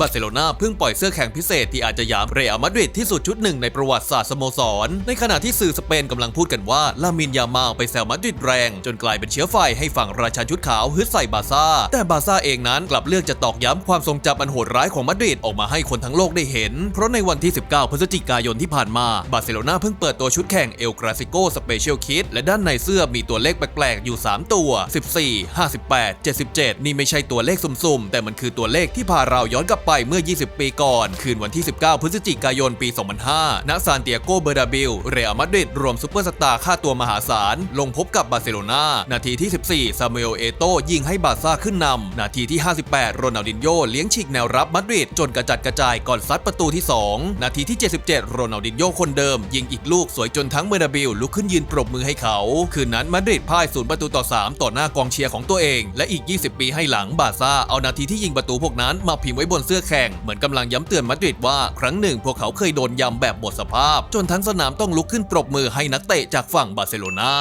บาร์เซโลนาเพิ่งปล่อยเสื้อแข่งพิเศษที่อาจจะยามเรอัลมาดริดที่สุดชุดหนึ่งในประวัติศาสตร์สโมสร ในขณะที่สื่อสเปนกำลังพูดกันว่าลามินยามาไปแซวมาดริดแรง จนกลายเป็นเชื้อไฟให้ฝั่งราชันชุดขาวฮึดใส่บาซ่า แต่บาซ่าเองนั้นกลับเลือกจะตอกย้ำความทรงจำอันโหดร้ายของมาดริดออกมาให้คนทั้งโลกได้เห็น เพราะในวันที่ 19 พฤศจิกายนที่ผ่านมาบาร์เซโลนาเพิ่งเปิดตัวชุดแข่งเอลกราซิโกสเปเชียลคิดและด้านในเสื้อมีตัวเลขแปลกๆอยู่ 3 ตัว 14 58 77 นี่ไม่ใช่ตัวเลขสุ่มๆ แต่มันคือตัวเลขที่พาเราย้อนกลับไปเมื่อ 20 ปีก่อน คืนวันที่ 19 พฤศจิกายนปี 2005 ณ ซานเตียโก เบอร์ดาบิล เรอัลมาดริดรวมซูเปอร์สตาร์ค่าตัวมหาศาล ลงพบกับบาร์เซโลนา นาทีที่ 14 ซามูเอล เอโตยิงให้บาร์ซ่าขึ้นนำ นาทีที่ 58 โรนัลดินโญเลี้ยงฉีกแนวรับมาดริดจนกระจัดกระจายก่อนซัดประตูที่ 2 นาทีที่ 77 โรนัลดินโญคนเดิม ยิงอีกลูกสวยจนทั้งเบอร์ดาบิลลุกขึ้นยืนปรบมือให้เขา คืนนั้นมาดริดพ่ายศูนย์ประตูต่อ 3 ต่อหน้ากองเชียร์ของตัวเอง และอีก 20 ปีให้หลังบาซ่าเอานาทีที่ยิงประตูพวกนั้นมาพิมพ์ไว้บนเสื้อแข่งเหมือนกำลังย้ำเตือนมาดริดว่าครั้งหนึ่งพวกเขาเคยโดนยำแบบหมดสภาพ จนทั้งสนามต้องลุกขึ้นปรบมือให้นักเตะจากฝั่งบาร์เซโลนา